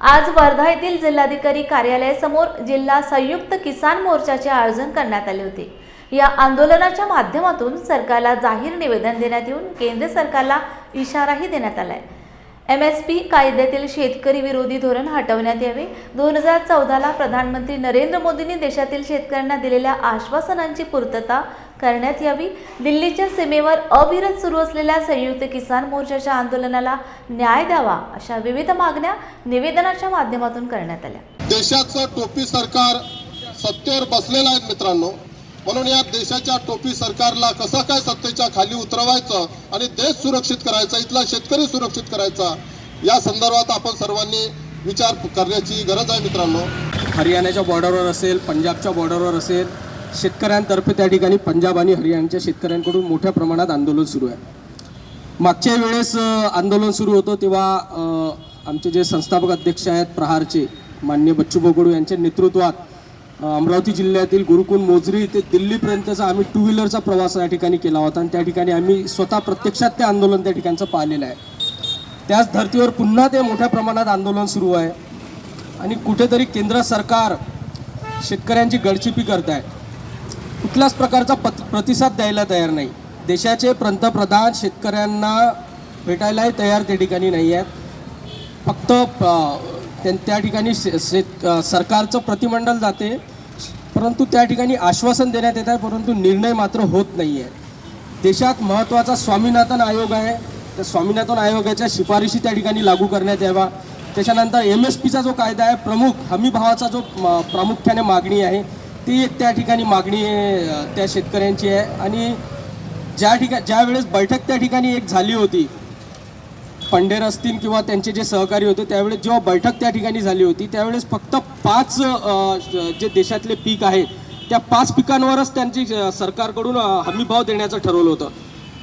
आज वर्धा येथील जिल्हाधिकारी कार्यालयासमोर जिल्हा संयुक्त किसान मोर्चाचे आयोजन करण्यात आले होते. या आंदोलनाच्या माध्यमातून सरकारला जाहीर निवेदन देण्यात येऊन केंद्र सरकारला इशाराही देण्यात आलाय. एम एस पी कायद्यातील शेतकरी विरोधी धोरण हटवण्यात यावे. दोन हजार चौदाला प्रधानमंत्री नरेंद्र मोदींनी देशातील शेतकऱ्यांना दिलेल्या आश्वासनांची पूर्तता करण्यात यावी. दिल्लीच्या सीमेवर अविरत सुरू असलेल्या संयुक्त किसान मोर्चाच्या आंदोलनाला न्याय द्यावा अशा विविध मागण्या निवेदनाच्या माध्यमातून करण्यात आल्या. देशाचं टोपी सरकार सत्तेवर बसलेलं आहे मित्रांनो. म्हणून या देशाच्या टोपी सरकारला कसं काय सत्तेच्या खाली उतरवायचं आणि देश सुरक्षित करायचा इथला शेतकरी सुरक्षित करायचा या संदर्भात आपण सर्वांनी विचार करण्याची गरज आहे मित्रांनो. हरियाणाच्या बॉर्डरवर असेल पंजाबच्या बॉर्डरवर असेल शेतकऱ्यांतर्फे त्या ठिकाणी पंजाब आणि हरियाणाच्या शेतकऱ्यांकडून मोठ्या प्रमाणात आंदोलन सुरू आहे. मागच्या वेळेस आंदोलन सुरू होतं तेव्हा आमचे जे संस्थापक अध्यक्ष आहेत प्रहारचे मान्य बच्चू बोगडू यांच्या नेतृत्वात अमरावती जिल्ह्यातील गुरुकुल मोजरी ते दिल्लीपर्यंतचा आम्ही टू व्हीलरचा प्रवास या ठिकाणी केला होता आणि त्या ठिकाणी आम्ही स्वतः प्रत्यक्षात ते आंदोलन त्या ठिकाणचं पाहिलेलं आहे. त्याच धर्तीवर पुन्हा ते मोठ्या प्रमाणात आंदोलन सुरू आहे आणि कुठेतरी केंद्र सरकार शेतकऱ्यांची गडचिपी करत आहे. कुठल्याच प्रकारचा पत प्रतिसाद द्यायला तयार नाही. देशाचे पंतप्रधान शेतकऱ्यांना भेटायलाही तयार त्या ठिकाणी नाही आहेत. फक्त त्या- ठिकाणी शे- शेत सरकारचं प्रतिमंडल जाते. परंतु त्या ठिकाणी आश्वासन देण्यात येत आहे परंतु निर्णय मात्र होत नाही आहे. देशात महत्त्वाचा स्वामीनाथन आयोग आहे. त्या स्वामीनाथन आयोगाच्या शिफारशी त्या ठिकाणी लागू करण्यात यावा त्याच्यानंतर एम एस पीचा जो कायदा आहे प्रमुख हमी भावाचा जो प्रामुख्याने मागणी आहे ती एक त्या ठिकाणी मागणी त्या शेतकऱ्यांची आहे. आणि ज्या ठिकाणी ज्या वेळेस बैठक त्या ठिकाणी एक झाली होती पंढेर असतील किंवा त्यांचे जे सहकारी होते त्यावेळेस जेव्हा बैठक त्या ठिकाणी झाली होती त्यावेळेस फक्त पाच जे देशातले पीक आहेत त्या पाच पिकांवरच त्यांची सरकारकडून हमीभाव देण्याचं ठरवलं होतं.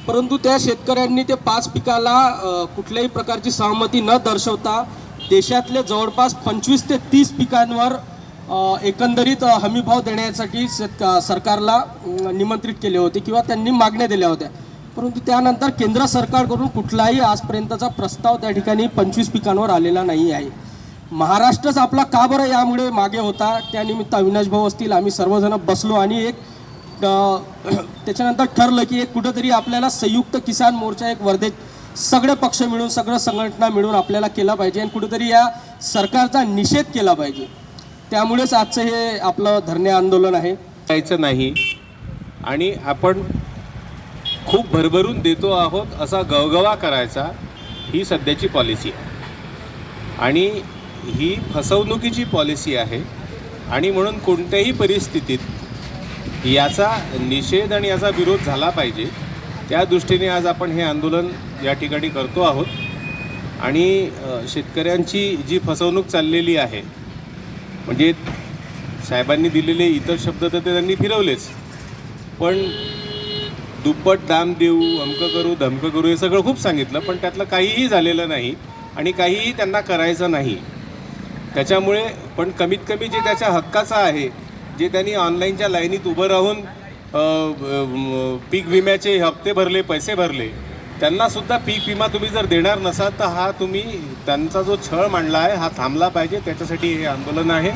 परंतु त्या शेतकऱ्यांनी ते पाच पिकाला कुठल्याही प्रकारची सहमती न दर्शवता देशातले जवळपास पंचवीस ते तीस पिकांवर एकंदरीत हमीभाव देण्यासाठी शेत सरकारला निमंत्रित केले होते किंवा त्यांनी मागण्या दिल्या होत्या. परंतु त्यानंतर केंद्र सरकारकडून कुठलाही आजपर्यंतचा प्रस्ताव त्या ठिकाणी पंचवीस पिकांवर आलेला नाही आहे. महाराष्ट्रच आपला का बरं यामुळे मागे होता? त्यानिमित्त अविनाश भाऊ असतील आम्ही सर्वजण बसलो आणि एक त्याच्यानंतर ठरलं की एक कुठंतरी आपल्याला संयुक्त किसान मोर्चा एक वर्धेत सगळे पक्ष मिळून सगळं संघटना मिळून आपल्याला केला पाहिजे आणि कुठंतरी या सरकारचा निषेध केला पाहिजे. त्यामुळेच आजचं हे आपलं धरणे आंदोलन आहे. जायचं नाही. आणि आपण खूप भरभरून देतो आहोत असा गवगवा करायचा ही सध्याची पॉलिसी आहे. आणि ही फसवणुकीची पॉलिसी आहे. आणि म्हणून कोणत्याही परिस्थितीत याचा निषेध आणि याचा विरोध झाला पाहिजे. त्या दृष्टीने आज आपण हे आंदोलन या ठिकाणी करतो आहोत. आणि शेतकऱ्यांची जी फसवणूक चाललेली आहे म्हणजे साहेबांनी दिलेले इतर शब्द तर ते त्यांनी फिरवलेच. पण दुप्पट दाम देऊ अमकं करू धमकं करू हे सगळं खूप सांगितलं पण त्यातलं काहीही झालेलं नाही आणि काहीही त्यांना करायचं नाही. त्याच्यामुळे पण कमीत कमी जे त्याच्या हक्काचं आहे जे त्यांनी ऑनलाईनच्या लाईनीत उभं राहून पीक विम्याचे हप्ते भरले पैसे भरले त्यांनासुद्धा पीक विमा तुम्ही जर देणार नसाल तर हा तुम्ही त्यांचा जो छळ मांडला आहे हा थांबला पाहिजे. त्याच्यासाठी हे आंदोलन आहे.